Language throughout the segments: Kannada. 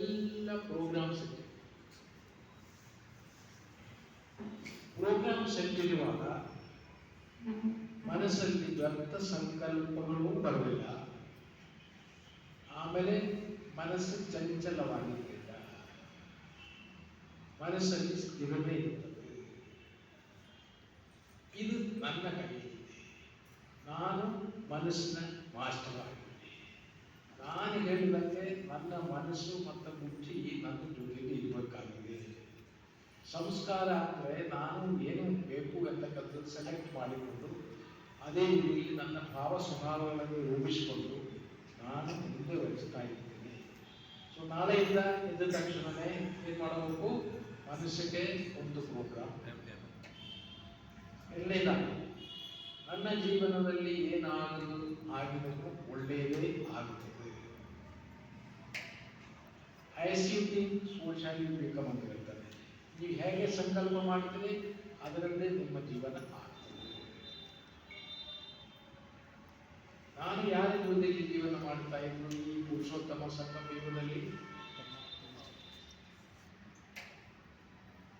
ಎಲ್ಲ ಪ್ರೋಗ್ರಾಮ್ ಸೆಟ್ ಪ್ರೋಗ್ರಾಮ್ ಸೆಟ್ ಇರುವಾಗ ಮನಸ್ಸಲ್ಲಿ ವ್ಯರ್ಥ ಸಂಕಲ್ಪಗಳು ಬರಲಿಲ್ಲ ಆಮೇಲೆ ಮನಸ್ಸು ಚಂಚಲವಾಗಿರಲಿಲ್ಲ ಮನಸ್ಸಲ್ಲಿ ಸ್ಥಿರತೆ ಇರ್ತದೆ ಇದು ನನ್ನ ಕೈಯಲ್ಲಿದೆ ನಾನು ಮನಸ್ಸಿನ ಮಾಸ್ಟರ್ ಆಗಿದ್ದೆ ನಾನು ಹೇಳಿದಂತೆ ನನ್ನ ಮನಸ್ಸು ಮತ್ತು ಬುದ್ಧಿ ನನ್ನ ಜೊತೆಗೆ ಇರಬೇಕಾಗಿದೆ. ಸಂಸ್ಕಾರ ಅಂದರೆ ನಾನು ಏನು ಬೇಕು ಅಂತಕ್ಕಂಥದ್ದು ಸೆಲೆಕ್ಟ್ ಮಾಡಿಕೊಂಡು, ಅದೇ ರೀತಿ ನನ್ನ ಭಾವ ಸ್ವಭಾವಗಳನ್ನು ರೂಪಿಸಿಕೊಂಡು ನಾನು ಮುಂದೆ ವಹಿಸ್ತಾ ಇದ್ದೇನೆ. ಸೊ ನಾಳೆಯಿಂದ ಎದ್ದ ತಕ್ಷಣವೇ ಏನು ಮಾಡಬೇಕು? ಮನಸ್ಸಿಗೆ ಒಂದು ಪ್ರೋಗ್ರಾಮ್ ಇಲ್ಲ ನನ್ನ ಜೀವನದಲ್ಲಿ ಏನಾಗಲು ಆಗಿದರೂ ಐಸಿ ಥಿಂಗ್ ಸೋಶಾಲಿ ಬೇಕಮ್ ಅಂತ ಹೇಳ್ತಾರೆ ನೀವು ಹೇಗೆ ಸಂಕಲ್ಪ ಮಾಡ್ತೀರಿ ಅದರಲ್ಲೇ ನಿಮ್ಮ ಜೀವನ ಆಗ್ತದೆ ನಾನು ಯಾರ ಜೊತೆಗೆ ಜೀವನ ಮಾಡ್ತಾ ಇದ್ದು ಈ ಪುರುಷೋತ್ತಮ ಸಂಗಮ ಯುಗದಲ್ಲಿ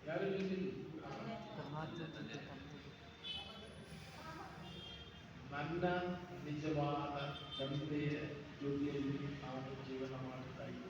ಯಾರ ಜೊತೆಗೆ ನನ್ನ ನಿಜವಾದ ತಂದೆಯ ಜೊತೆಯಲ್ಲಿ ನಾನು ಜೀವನ ಮಾಡ್ತಾ ಇದ್ದೀನಿ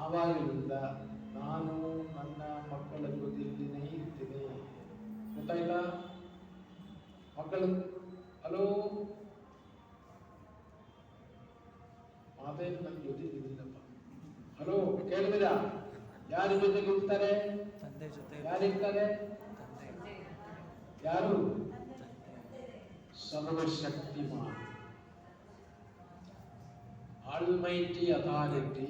ಆವಾಗಿನಿಂದ ನಾನು ನನ್ನ ಮಕ್ಕಳ ಜೊತೆಯಲ್ಲಿನೇ ಇರ್ತೀನಿ ಗೊತ್ತಾಯ್ತಾ ಮಕ್ಕಳು ಹಲೋ? ಮಾತೇನು ನನ್ನ ಜೊತೆ ಇದ್ದೀನಪ್ಪ. ಹಲೋ ಕೇಳಿದ ಯಾರ ಜೊತೆಗೆ ಇರ್ತಾರೆ? ತಂದೆ ಜೊತೆ ಯಾರಿರ್ತಾರೆ ಯಾರು ಸರ್ವಶಕ್ತಿಮಾನ್. Almighty authority.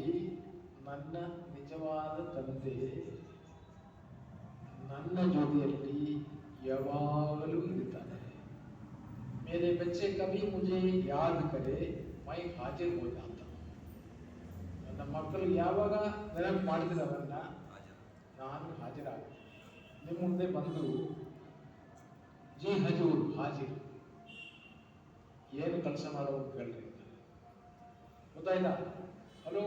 ನನ್ನ ನಿಜವಾದ ತಂದೆ ನನ್ನ ಜೊತೆಯಲ್ಲಿ ಯಾವಾಗಲೂ ಇರ್ತಾನೆ मेरे बच्चे कभी मुझे याद करे मैं हाजिर हो जाता हूं. ನನ್ನ ಮಕ್ಕಳು ಯಾವಾಗ ನೆನಪು ಮಾಡ್ತಾರೆ ಅವನ್ನ ನಾನು ಹಾಜರಾಗ ನಿಮ್ಮ ಮುಂದೆ ಬಂದು ಜಿ ಹಜೂರ್ ಹಾಜಿರ್ ಏನು ಕೆಲಸ ಮಾಡೋ ಅಂತ ಹೇಳ್ರಿ ಗೊತ್ತಾಯ್ತಾ ಹಲೋ